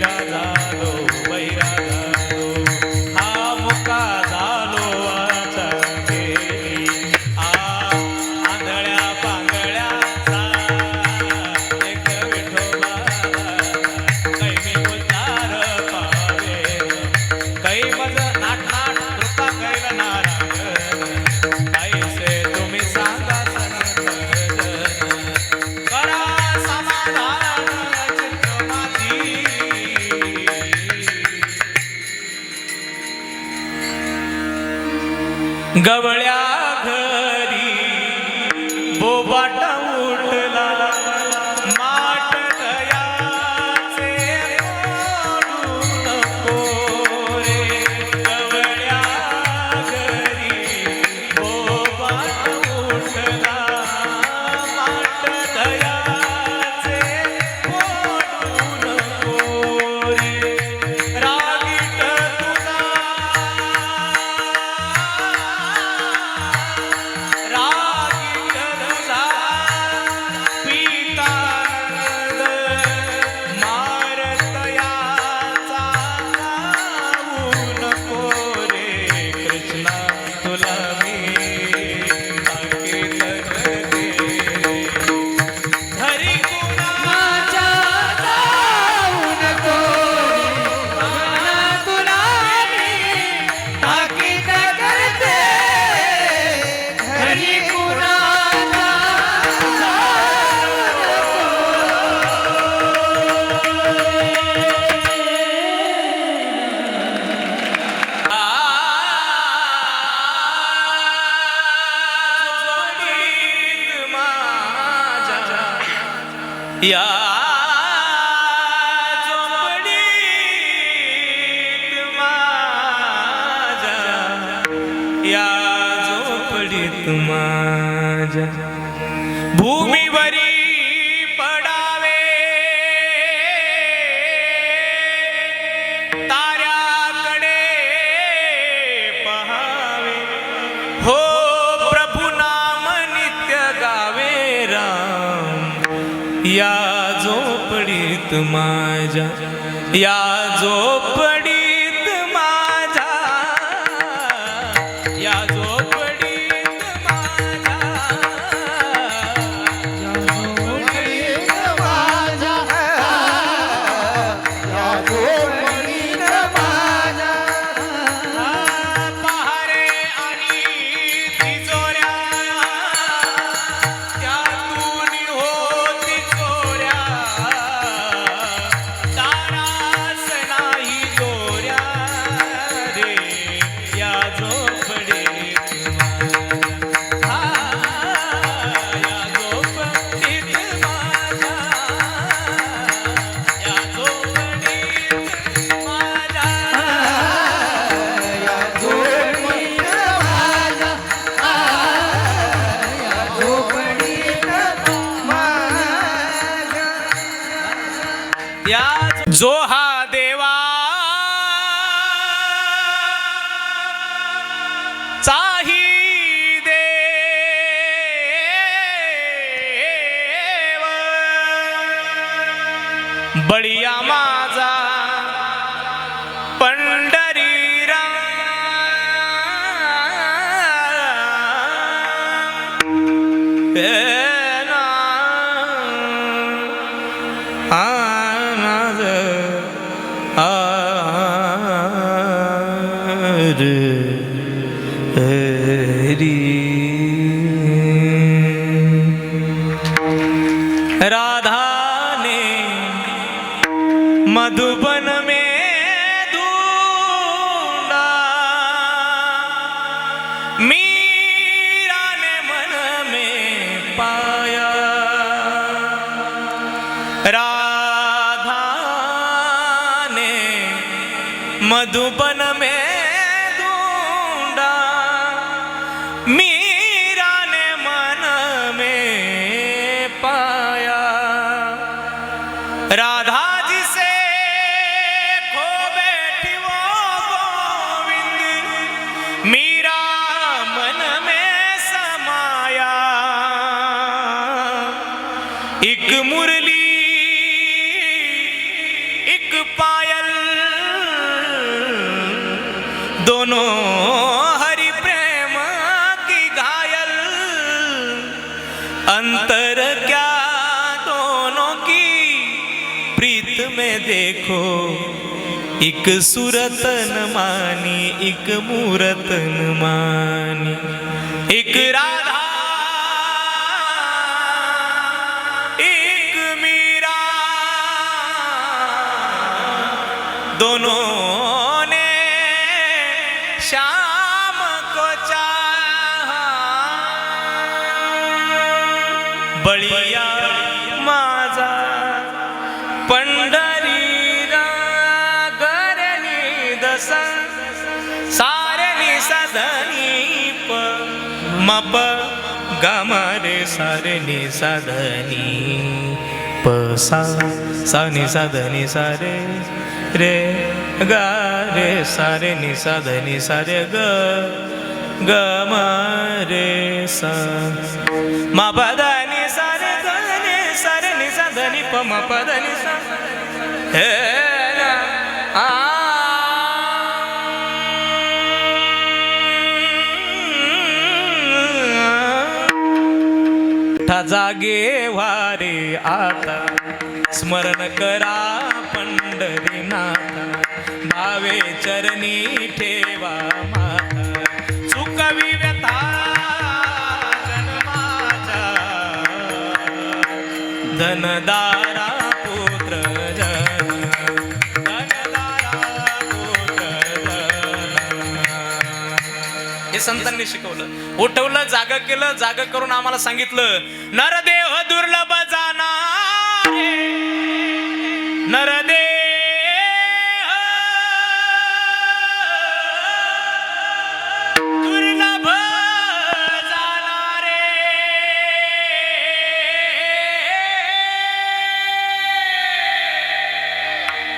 Radha বাটা या माझा या झोपडीत माझा माझ्या या जो या जो हा देवा चाही देव. बढ़िया माझा पंड हरी राधा ने मधुबन में ढूंढा मीरा ने मन में पाया. राधा ने मधुबन दोनों हरि प्रेम की घायल। अंतर क्या दोनों की? प्रीत में देखो, एक सूरत न मानी, एक मूरत न मानी। बळिया माझा पंढरी करणी दस सारणी सदनी प मप गमरे सारणी सदनी प सानी सदनी सारे रे ग रे सारे नि सदनी सारे ग ग म रे सा. म सा ध नि जागे वारे आता स्मरण करा पंढरीनाथ भावे चरणी ठेवा माता चुकवी धनदारा पुत्र जन धनदारा पुत्र हे संतांनी शिकवलं. उठवलं जाग केलं जाग करून आम्हाला सांगितलं नर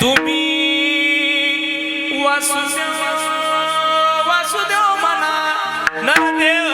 तुम्ही वासुदेव वासुदेव म्हणा नरदेव